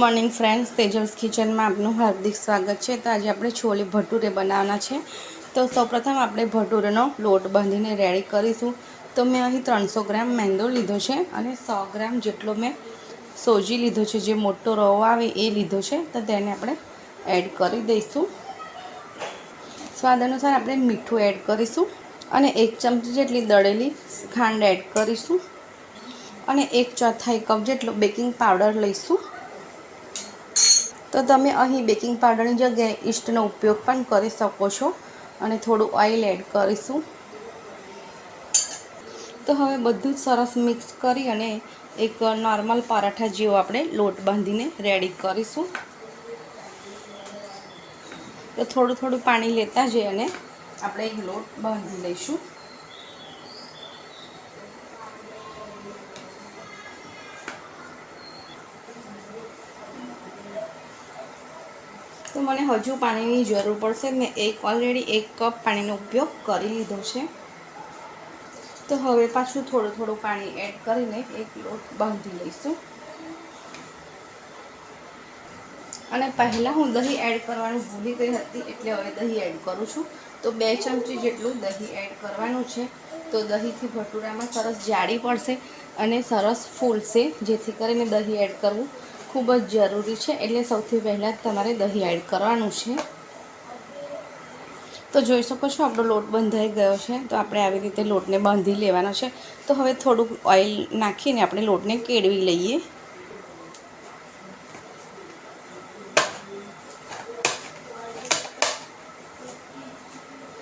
Morning friends Tejas કિચનમાં આપનું હાર્દિક સ્વાગત છે. તો આજે આપણે છોલે ભટુરે બનાવવાના છે. તો સૌપ્રથમ આપણે ભટુરેનો લોટ બાંધીને રેડી કરીશું. તો મેં અહીં ત્રણસો ગ્રામ મેંદો લીધો છે અને સો ગ્રામ જેટલો મેં સોજી લીધો છે. જે મોટો રવો આવે એ લીધો છે. તો તેને આપણે એડ કરી દઈશું. સ્વાદ અનુસાર આપણે મીઠું એડ કરીશું અને એક ચમચી જેટલી દળેલી ખાંડ એડ કરીશું. અને એક ચોથાઈ કપ જેટલો બેકિંગ પાવડર લઈશું. તો તમે અહીં બેકિંગ પાવડરની જગ્યાએ ઈસ્ટનો ઉપયોગ પણ કરી શકો છો અને થોડું ઓઇલ એડ કરીશું. તો હવે બધું જ સરસ મિક્સ કરી અને એક નોર્મલ પરાઠા જેવો આપણે લોટ બાંધીને રેડી કરીશું. તો થોડું થોડું પાણી લેતા જઈ અને આપણે લોટ બાંધી લઈશું. મને હજુ પાણીની જરૂર પડશે. મેં એક ઓલરેડી એક કપ પાણીનો ઉપયોગ કરી લીધો છે. તો હવે પાછું થોડું થોડું પાણી એડ કરીને એક લોટ બાંધી લઈશું. અને પહેલાં હું દહીં એડ કરવાનું ભૂલી ગઈ હતી, એટલે હવે દહીં એડ કરું છું. તો બે ચમચી જેટલું દહીં એડ કરવાનું છે. તો દહીંથી ભટુરામાં સરસ જાડી પડશે અને સરસ ફૂલશે, જેથી કરીને દહીં એડ કરવું ખૂબ જ જરૂરી છે. એટલે સૌથી પહેલાં તમારે દહીં એડ કરવાનું છે. તો જોઈ શકો છો, આપણો લોટ બંધાઈ ગયો છે. તો આપણે આવી રીતે લોટને બાંધી લેવાનો છે. તો હવે થોડુંક ઓઇલ નાખીને આપણે લોટને કેળવી લઈએ.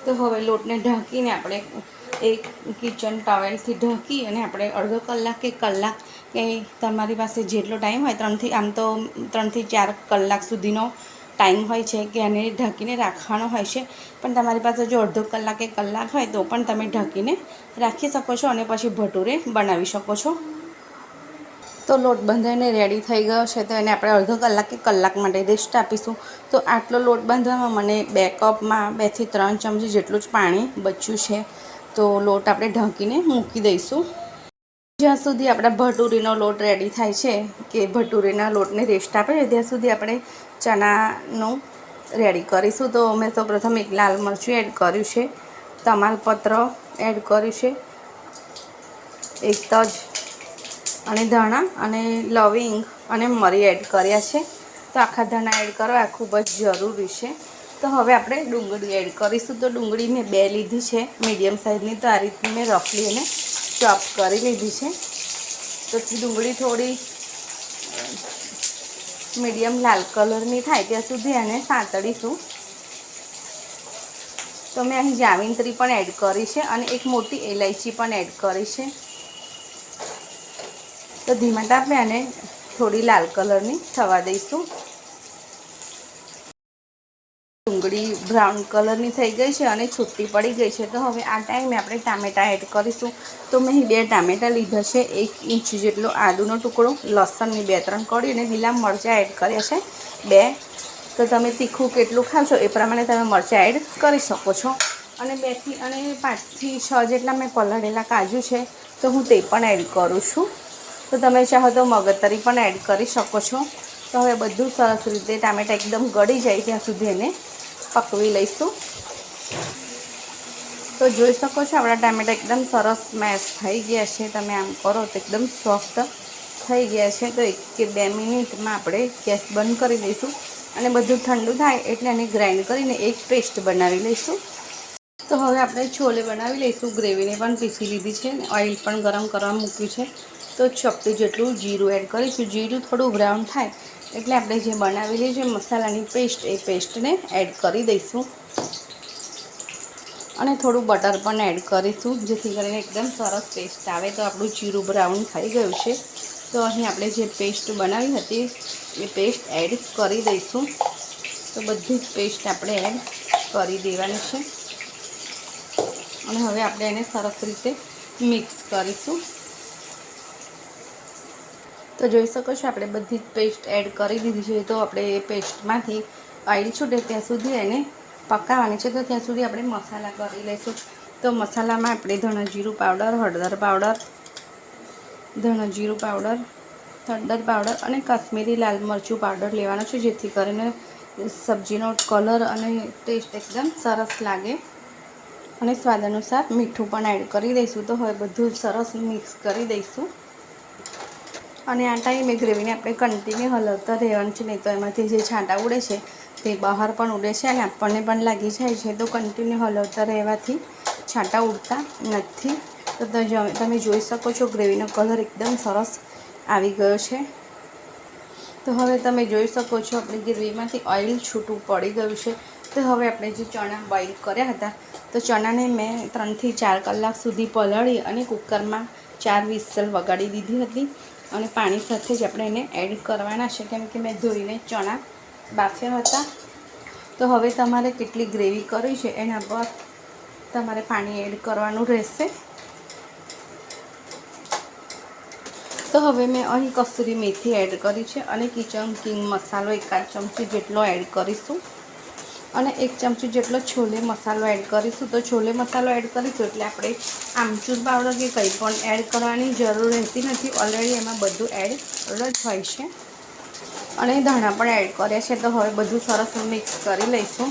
તો હવે લોટને ઢાંકીને આપણે એક કિચન ટવેલથી ઢાંકી અને આપણે અડધો કલાક કે કલાક કે તમારી પાસે જેટલો ટાઈમ હોય ત્રણથી, આમ તો ત્રણથી ચાર કલાક સુધીનો ટાઈમ હોય છે કે એને ઢાંકીને રાખવાનો હોય છે. પણ તમારી પાસે જો અડધો કલાક કે કલાક હોય તો પણ તમે ઢાંકીને રાખી શકો છો અને પછી ભટુરે બનાવી શકો છો. તો લોટ બંધાઈને રેડી થઈ ગયો છે તો એને આપણે અડધો કલાક કે કલાક માટે રેસ્ટ આપીશું. તો આટલો લોટ બાંધવામાં મને બે કપમાં બેથી ત્રણ ચમચી જેટલું જ પાણી બચ્યું છે. તો લોટ આપણે ઢાંકીને મૂકી દઈશું. જ્યાં સુધી આપણા ભટુરીનો લોટ રેડી થાય છે કે ભટુરીના લોટને રેસ્ટ આપે, ત્યાં સુધી આપણે ચણાનું રેડી કરીશું. તો મેં તો પ્રથમ એક લાલ મરચું એડ કર્યું છે, તમાલપત્ર એડ કર્યું છે, એક તજ અને ધાણા અને લવિંગ અને મરી એડ કર્યા છે. તો આખા ધાણા એડ કરવા ખૂબ જ જરૂરી છે. તો હવે આપણે ડુંગળી એડ કરીશું. તો ડુંગળી મેં બે લીધી છે. મીડિયમ સાઇઝની તો આ રીતે મેં રફલી એને ચોપ કરી લીધી છે. તો ડુંગળી થોડી મીડિયમ લાલ કલરની થાય ત્યાં સુધી એને સાંતળીશું. તો મેં અહીં જાવિંત્રી પણ એડ કરી છે અને એક મોટી એલાયચી પણ એડ કરી છે. તો ધીમા તાપે એને થોડી લાલ કલરની થવા દઈશું ડુંગળી બ્રાઉન કલરની થઈ ગઈ છે અને છૂટી પડી ગઈ છે. તો હવે આ ટાઈમે આપણે ટામેટાં એડ કરીશું. તો મેં બે ટામેટાં લીધા છે. એક ઇંચ જેટલો આદુનો ટુકડો, લસણની બે ત્રણ કળી અને લીલા મરચાં એડ કર્યા છે. બે. તો તમે તીખું કેટલું છો એ પ્રમાણે તમે મરચાં એડ કરી શકો છો. અને બેથી અને પાંચથી છ જેટલા મેં પલાળેલા કાજુ છે, તો હું તે પણ એડ કરું છું. તો તમે ચાહો તો મગજતરી પણ એડ કરી શકો છો. તો હવે બધું સરસ રીતે ટામેટાં એકદમ ગળી જાય ત્યાં સુધી એને પકવી લઈશું. તો જોઈ શકો છો, આપણા ટામેટા એકદમ સરસ મેશ થઈ ગયા છે. તમે આમ કરો તો એકદમ સોફ્ટ થઈ ગયા છે. તો એક કે બે મિનિટમાં આપણે ગેસ બંધ કરી દઈશું અને બધું ઠંડુ થાય એટલે એને ગ્રાઇન્ડ કરીને એક પેસ્ટ બનાવી લઈશું. તો હવે આપણે છોલે બનાવી લઈશું. ગ્રેવીને પણ પીસી લીધી છે ઓઇલ પણ ગરમ કરવા મૂક્યું છે. તો ચપટી જેટલું જીરું એડ કરીશું. જીરું થોડું બ્રાઉન થાય એટલે આપણે જે બનાવેલી છે મસાલાની પેસ્ટ, એ પેસ્ટને એડ કરી દઈશું. અને થોડું બટર પણ એડ કરીશું, જેથી કરીને એકદમ સરસ પેસ્ટ આવે તો આપણું જીરું બ્રાઉન થઈ ગયું છે. તો અહીં આપણે જે પેસ્ટ બનાવી હતી, એ પેસ્ટ એડ કરી દઈશું. તો બધી જ પેસ્ટ આપણે એડ કરી દેવાની છે. અને હવે આપણે એને સરસ રીતે મિક્સ કરીશું. તો જોઈ શકો છો, આપણે બધી જ પેસ્ટ એડ કરી દીધી છે. તો આપણે એ પેસ્ટમાંથી ઓઇલ છૂટે ત્યાં સુધી એને પકાવવાની છે. તો ત્યાં સુધી આપણે મસાલા કરી લઈશું. તો મસાલામાં આપણે ધણા જીરું પાવડર હળદર પાવડર ધણા જીરું પાવડર હળદર પાવડર અને કાશ્મીરી લાલ મરચું પાવડર લેવાનો છે, જેથી કરીને સબ્જીનો કલર અને ટેસ્ટ એકદમ સરસ લાગે. અને સ્વાદ અનુસાર મીઠું પણ એડ કરી દઈશું. તો હવે બધું સરસ મિક્સ કરી દઈશું. અને આ ટાઈમે ગ્રેવીને આપણે કન્ટિન્યુ હલાવતા રહેવાનું છે, નહીં તો એમાંથી જે છાંટા ઉડે છે, તે બહાર પણ ઉડે છે અને આપણને પણ લાગી જાય છે. તો કન્ટિન્યુ હલાવતા રહેવાથી છાંટા ઉડતા નથી. તો તમે જોઈ શકો છો ગ્રેવીનો કલર એકદમ સરસ આવી ગયો છે. તો હવે તમે જોઈ શકો છો આપણી ગ્રેવીમાંથી ઓઇલ છૂટું પડી ગયું છે. તો હવે આપણે જે ચણા બોઇલ કર્યા હતા, તો ચણાને મેં ત્રણથી ચાર કલાક સુધી પલાળી અને કુકરમાં ચાર વિસલ વગાડી દીધી હતી. અને પાણી સાથે જ આપણે એને એડ કરવાના છે. કેમ કે મેં ધોઈને ચણા બાફ્યા હતા. તો હવે તમારે કેટલી ગ્રેવી કરવી છે એના પર તમારે પાણી એડ કરવાનું રહેશે. તો હવે મેં અહીં કસૂરી મેથી એડ કરી છે અને કિચન કિંગ મસાલો એકાદ ચમચી જેટલો એડ કરીશું. અને એક ચમચી જેટલો છોલે મસાલો એડ કરીશું. તો છોલે મસાલો એડ કરીશું એટલે આપણે આમચૂર પાવડર કે કંઈ પણ એડ કરવાની જરૂર રહેતી નથી. ઓલરેડી એમાં બધું એડ જ હોય છે. અને ધાણા પણ એડ કર્યા છે. તો હવે બધું સરસ મિક્સ કરી લઈશું.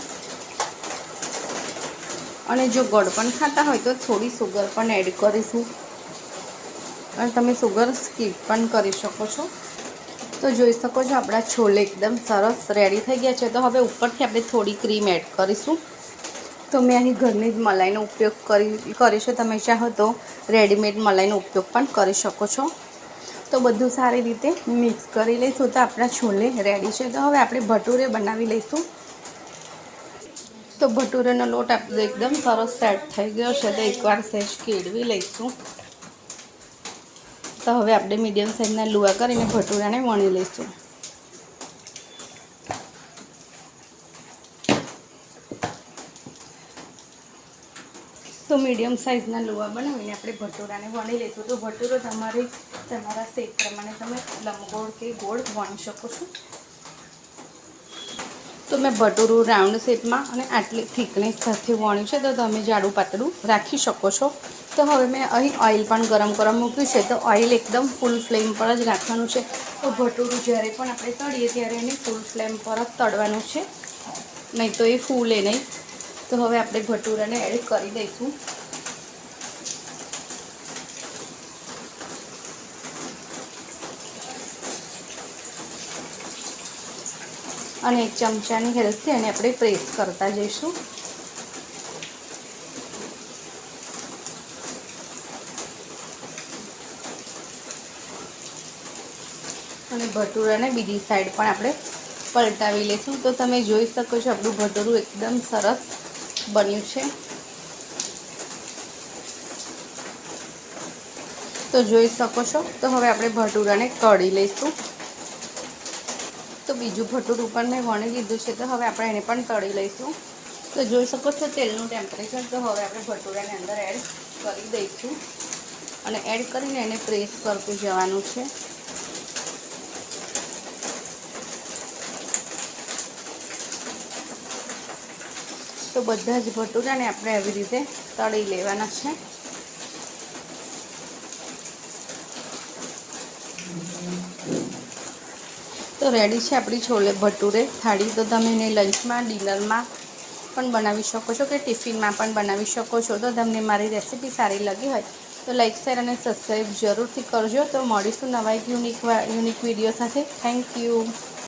અને જો ગોળ પણ ખાતા હોય તો થોડી સુગર પણ એડ કરીશું. અને તમે સુગર સ્કીપ પણ કરી શકો છો. તો જોઈ શકો છો, આપણા છોલે એકદમ સરસ રેડી થઈ ગયા છે. તો હવે ઉપરથી આપણે થોડી ક્રીમ એડ કરીશું. તો મેં અહીં ઘરની જ મલાઈનો ઉપયોગ કરી, કરીશું. તમે ચાહો તો રેડીમેડ મલાઈનો ઉપયોગ પણ કરી શકો છો. તો બધું સારી રીતે મિક્સ કરી લઈશું. તો આપણા છોલે રેડી છે. તો હવે આપણે ભટુરે બનાવી લઈશું. તો ભટુરેનો લોટ આપણો એકદમ સરસ સેટ થઈ ગયો છે. તો એકવાર સહેજ કેળવી લઈશું. તો હવે આપણે મીડિયમ સાઇઝના લુવા કરીને ભટુરાને વણી લઈશું. તો મીડિયમ સાઇઝના લુવા બનાવીને આપણે ભટુરાને વણી લઈશું. તો ભટુરો તમારે, તમારા શેપ પ્રમાણે તમે લંબગોળ કે ગોળ વણી શકો છો. તો મેં ભટુરું, રાઉન્ડ શેપમાં અને આટલી થિકનેસ સાથે વણ્યું છે, તો તમે જાડું પાતળું રાખી શકો છો. તો હવે મેં અહીં ઓઇલ પણ ગરમ ગરમ મૂક્યું છે, તો ઓઇલ એકદમ ફૂલ ફ્લેમ પર જ રાખવાનું છે. તો ભટુરું જ્યારે પણ આપણે તળીએ ત્યારે એને ફૂલ ફ્લેમ પર જ તળવાનું છે. નહીં તો એ ફૂલે નહીં. તો હવે આપણે ભટુરાને એડ કરી દઈશું. અને એક ચમચાની હેલ્પથી એને આપણે પ્રેસ કરતા જઈશું. અને ભટુરાને બીજી સાઈડ પણ આપણે પલટાવી લઈશું. તો તમે જોઈ શકો છો, આપણું ભટુરું એકદમ સરસ બન્યું છે. તો જોઈ શકો છો, તો હવે આપણે ભટુરાને કઢી લઈશું. તો બીજું ભટુરું પણ મેં વણી લીધું છે, તો હવે આપણે એને પણ તળી લઈશું. તો જોઈ શકો છો તેલનું ટેમ્પરેચર તો હવે આપણે ભટુરાને અંદર એડ કરી દઈશું. અને એડ કરીને એને પ્રેસ કરતું જવાનું છે. તો બધા જ ભટુરાને આપણે આવી રીતે તળી લેવાના છે. તો રેડી છે આપણી છોલે ભટુરે. થાળી તો તમે એને લંચમાં ડિનરમાં પણ બનાવી શકો છો કે ટિફિનમાં પણ બનાવી શકો છો. તો તમને મારી રેસીપી સારી લાગી હોય તો લાઇક શેર અને સબસ્ક્રાઈબ જરૂરથી કરજો. તો મળીશું નવા યુનિક યુનિક વીડિયો સાથે. Thank you